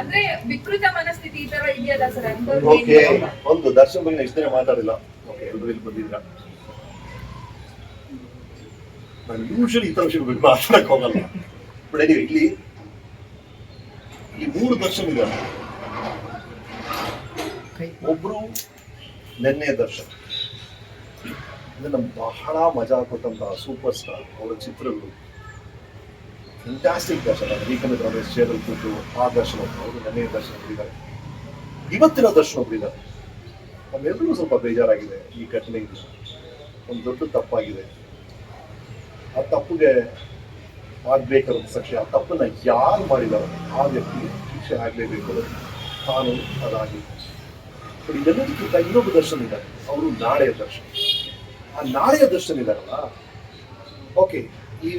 ಅಂದ್ರೆ ವಿಕೃತ ಮನಸ್ಥಿತಿ ಈ ತರ ಇದೆಯಲ್ಲ ಸರ್? ಓಕೆ ಒಂದು ದರ್ಶನ್ ಬಗ್ಗೆ ಇಷ್ಟ ಮಾತಾಡಿಲ್ಲ. ಓಕೆ ಎಲ್ಲರೂ ಇಲ್ಲಿ ಬಂದಿದ್ರ ನಾನು ಯೂಶಲಿ ಈ ತರ ವಿಷಯ ಬಗ್ಗೆ ಮಾತಾಡಕ್ ಹೋಗಲ್ಲ. ಬಟ್ ಎನಿವೆ ಇಲ್ಲಿ ಇಲ್ಲಿ ಮೂರು ದರ್ಶನ್ ಇದ್ದಾರೆ ಒಬ್ರು ನೆನ್ನೆ ದರ್ಶನ್. ಅಂದ್ರೆ ನಮ್ಗೆ ಬಹಳ ಮಜಾ ಕೊಟ್ಟಂತಹ ಸೂಪರ್ ಸ್ಟಾರ್ ಅವರ ಚಿತ್ರಗಳು. ಫ್ಯಾಂಟಾಸ್ಟಿಕ್ ದರ್ಶನ. ಏಕಂದ್ರೆ ರಮೇಶ್ ಚೇರಲ್ಲಿ ಕೂತು ಆ ದರ್ಶನ ಅವರು ನನ್ನ ದರ್ಶನ ಒಬ್ಬರಿದ್ದಾರೆ ಇವತ್ತಿನ ದರ್ಶನ ಒಬ್ಬರಿದ್ದಾರೆ ನಮ್ಮೆಲ್ಲರಿಗೂ ಸ್ವಲ್ಪ ಬೇಜಾರಾಗಿದೆ ಈ ಘಟನೆಯಿಂದ ಒಂದು ದೊಡ್ಡ ತಪ್ಪಾಗಿದೆ. ಆ ತಪ್ಪಿಗೆ ಆಗ್ಬೇಕಾದ ಶಿಕ್ಷೆ ಆ ತಪ್ಪನ್ನ ಯಾರು ಮಾಡಿದಾರೋ ಆ ವ್ಯಕ್ತಿಗೆ ಶಿಕ್ಷೆ ಆಗಲೇಬೇಕು ಕಾನೂನು ಅದಾಗಿ ಇದೆಲ್ಲದಕ್ಕಿಂತ ಇನ್ನೊಬ್ಬ ದರ್ಶನ ಇದ್ದಾರೆ ಅವರು ನಾಳೆಯ ದರ್ಶನ. ಆ ನಾಳೆಯ ದರ್ಶನ ಇದಾರಲ್ಲ? ಓಕೆ ಈ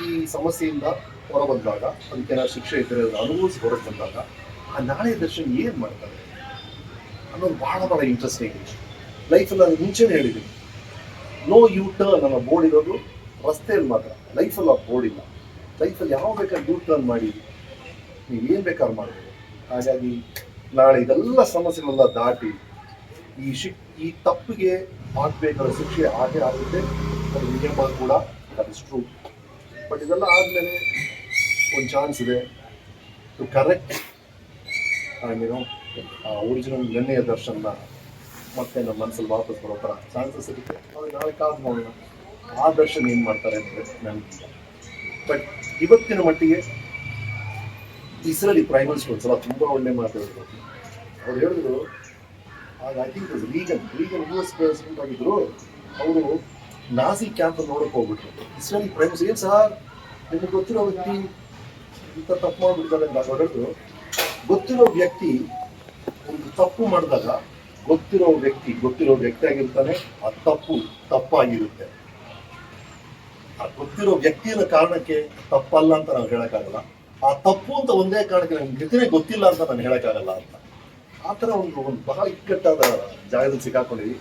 ಈ ಸಮಸ್ಯೆಯಿಂದ ಹೊರಬಂದಾಗ ಅದಕ್ಕೆ ಏನಾದ್ರು ಶಿಕ್ಷೆ ಇದ್ದರೆ ಅನುಭವಿಸಿ ಹೊರಗೆ ಬಂದಾಗ, ಆ ನಾಳೆ ದರ್ಶನ ಏನು ಮಾಡ್ತಾರೆ? ಅನ್ನೋದು ಬಹಳ ಬಹಳ ಇಂಟ್ರೆಸ್ಟಿಂಗ್ ಲೈಫಲ್ಲಿ ನಾನು ಮುಂಚೆನೇ ಹೇಳಿದ್ದೀನಿ. ನೋ ಯು ಟರ್ನ್ ಅನ್ನೋ ಬೋರ್ಡ್ ಇರೋದು ರಸ್ತೆಯಲ್ಲಿ ಮಾತ್ರ. ಲೈಫಲ್ಲಿ ಆ ಬೋರ್ಡ್ ಇಲ್ಲ. ಲೈಫಲ್ಲಿ ಯಾವ ಬೇಕಾದ್ರೆ ಯೂ ಟರ್ನ್ ಮಾಡಿ, ನೀವು ಏನು ಬೇಕಾದ್ರೂ ಮಾಡ್ಬೋದು. ಹಾಗಾಗಿ ನಾಳೆ ಇದೆಲ್ಲ ಸಮಸ್ಯೆಗಳೆಲ್ಲ ದಾಟಿ, ಈ ಶಿಕ್, ಈ ತಪ್ಪಿಗೆ ಆಗ್ಬೇಕಾದ ಶಿಕ್ಷೆ ಆಗೇ ಆಗುತ್ತೆ. ಅದು ನಿಯಮ ಕೂಡ. ದಟ್ ಟ್ರೂ ಬಟ್ ಇದೆಲ್ಲ ಆದಮೇಲೆ ಒಂದು ಚಾನ್ಸ್ ಇದೆ ಟು ಕರೆಕ್ಟ್ ಏನೋ ಆ ಒರಿಜಿನಲ್ ನೆನ್ನೆಯ ದರ್ಶನ ಮತ್ತೆ ನಮ್ಮ ಮನಸ್ಸಲ್ಲಿ ವಾಪಸ್ ಬರೋ ಥರ ಚಾನ್ಸಸ್ ಇರುತ್ತೆ. ಅವ್ರಿಗೆ ನಾಳೆ ಕಾದು ನೋಡೋಣ. ಆ ದರ್ಶನ್ ಏನು ಮಾಡ್ತಾರೆ ಅಂದರೆ ನನಗೆ ಬಟ್ ಇವತ್ತಿನ ಮಟ್ಟಿಗೆ ಇಸ್ರೇಲಿ ಪ್ರೈಮ್ ಮಿನಿಸ್ಟರ್ ಒಂದ್ಸಲ ತುಂಬ ಒಳ್ಳೆ ಮಾತಾಡಿದ್ರು ಅವ್ರು ಹೇಳಿದ್ರು, ಆಗ I think Reagan Reagan U S president ಆಗಿದ್ರು, ಅವರು ನಾಸಿ ಕ್ಯಾಂಪ್ ನೋಡಕ್ ಹೋಗ್ಬಿಟ್ರು. ಇಸ್ರೇಲ್ ಪ್ರೈಮ್ಸ್ ಏನು ಸರ್ ನಿಮಗೆ ಗೊತ್ತಿರೋ ವ್ಯಕ್ತಿ ಇಂಥ ತಪ್ಪು ಮಾಡ್ಬಿಡ್ತಾರೆ ಅಂತ ಅವ್ರು ಗೊತ್ತಿರೋ ವ್ಯಕ್ತಿ ಒಂದು ತಪ್ಪು ಮಾಡಿದಾಗ ಗೊತ್ತಿರೋ ವ್ಯಕ್ತಿ ಗೊತ್ತಿರೋ ವ್ಯಕ್ತಿ ಆಗಿರ್ತಾನೆ, ಆ ತಪ್ಪು ತಪ್ಪಾಗಿರುತ್ತೆ. ಆ ಗೊತ್ತಿರೋ ವ್ಯಕ್ತಿಯ ಕಾರಣಕ್ಕೆ ತಪ್ಪಲ್ಲ ಅಂತ ನಾವು ಹೇಳಕ್ಕಾಗಲ್ಲ. ಆ ತಪ್ಪು ಅಂತ ಒಂದೇ ಕಾರಣಕ್ಕೆ ನಮ್ಗೆ ಗತಿನೇ ಗೊತ್ತಿಲ್ಲ ಅಂತ ನಾನು ಹೇಳಕ್ಕಾಗಲ್ಲ ಅಂತ. ಆ ಥರ ಒಂದು ಒಂದು ಬಹಳ ಇಕ್ಕಟ್ಟಾದ ಜಾಗದಲ್ಲಿ ಸಿಕ್ಕಾಕೊಂಡಿದ್ವಿ.